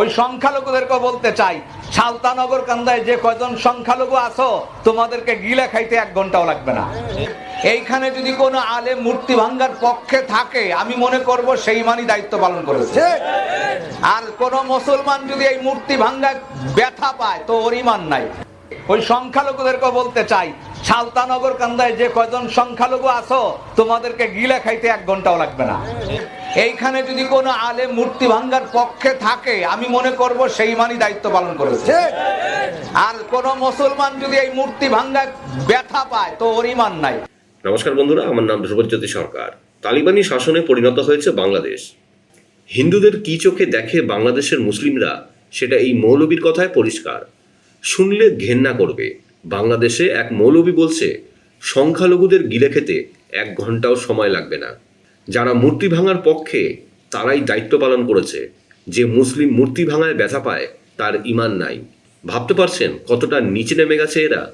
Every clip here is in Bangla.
ওই সংখ্যালঘুদেরকে বলতে চাই। সালতানগর কান্দায় যে কয়জন সংখ্যালঘু আছো তোমাদেরকে গিলে খাইতে এক ঘন্টাও লাগবে না। এইখানে যদি কোনো আলে মূর্তি ভাঙ্গার পক্ষে থাকে আমি মনে করব সেই মানই দায়িত্ব পালন করেছে। আর কোন মুসলমান যদি এই মূর্তি ভাঙ্গা ব্যথা পায় তো ওর ইমান নাই। ওই সংখ্যালঘুদেরকে বলতে চাই সালতানগর কান্দায় যে কয়জন সংখ্যালঘু আছো তোমাদেরকে গিলা খাইতে এক ঘন্টাও লাগবে না। এইখানে যদি কোনো আলে মূর্তি ভাঙ্গার পক্ষে থাকে আমি মনে করব সেই মানই দায়িত্ব পালন করেছে। আর কোন মুসলমান যদি এই মূর্তি ভাঙ্গা ব্যথা পায় তো ওর ইমান নাই। নমস্কার বন্ধুরা আমার নাম ধ্রুবজ্যোতি সরকার। তালিবানি শাসনে পরিণত হয়েছে বাংলাদেশ। হিন্দুদের কি চোখে দেখে বাংলাদেশের মুসলিমরা সেটা এই মৌলবীর কথায় পরিষ্কার। শুনলে ঘেন্না করবে। বাংলাদেশে এক মৌলবী বলছে, সংখ্যালঘুদের গিলে খেতে এক ঘন্টাও সময় লাগবে না। যারা মূর্তি ভাঙার পক্ষে, তারাই দায়িত্ব পালন করেছে। যে মুসলিম মূর্তি ভাঙায় ব্যথা পায়, তার ইমান নাই। ভাবতে পারছেন কতটা নিচে নেমে গেছে এরা?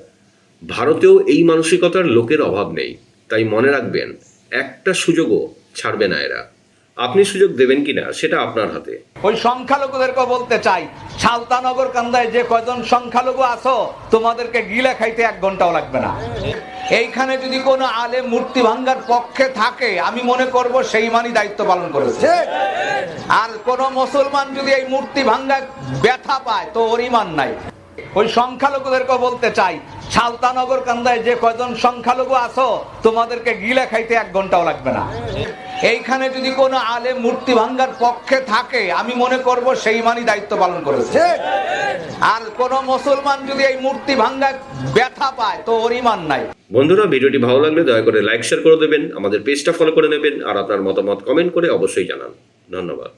ভারতেও এই মানসিকতার লোকের অভাব নেই। তাই মনে রাখবেন, একটা সুযোগও ছাড়বে না এরা। আপনি সুযোগ দেবেন কিনা সেটা আপনার হাতে। ওই সংখ্যালঘুদেরকে বলতে চাই, সালতানগর কান্দায় যে কয়জন সংখ্যালঘু আছো, তোমাদেরকে গিলে খাইতে এক ঘন্টাও লাগবে না। এইখানে যদি কোনো আলে মূর্তি ভাঙ্গার পক্ষে থাকে, আমি মনে করব সেই মানই দায়িত্ব পালন করেছে। আর কোন মুসলমান যদি এই মূর্তি ভাঙ্গা ব্যথা পায়, তো ওর ইমান নাই। ওই সংখ্যালঘুদেরকে বলতে চাই সালতানগর কান্দায় যে কয়জন সংখ্যালঘু আছো তোমাদেরকে গিলে খাইতে এক ঘন্টাও লাগবে না। এইখানে যদি কোনো আলে মূর্তি ভাঙ্গার পক্ষে থাকে আমি মনে করব সেই মানই দায়িত্ব পালন করেছে। আর কোন মুসলমান যদি এই মূর্তি ভাঙ্গা ব্যথা পায় তো ওর ইমান নাই। বন্ধুরা ভিডিওটি ভালো লাগলে দয়া করে লাইক শেয়ার করে দেবেন আমাদের পেজটা ফলো করে নেবেন আর আপনার মতামত কমেন্ট করে অবশ্যই জানান। ধন্যবাদ।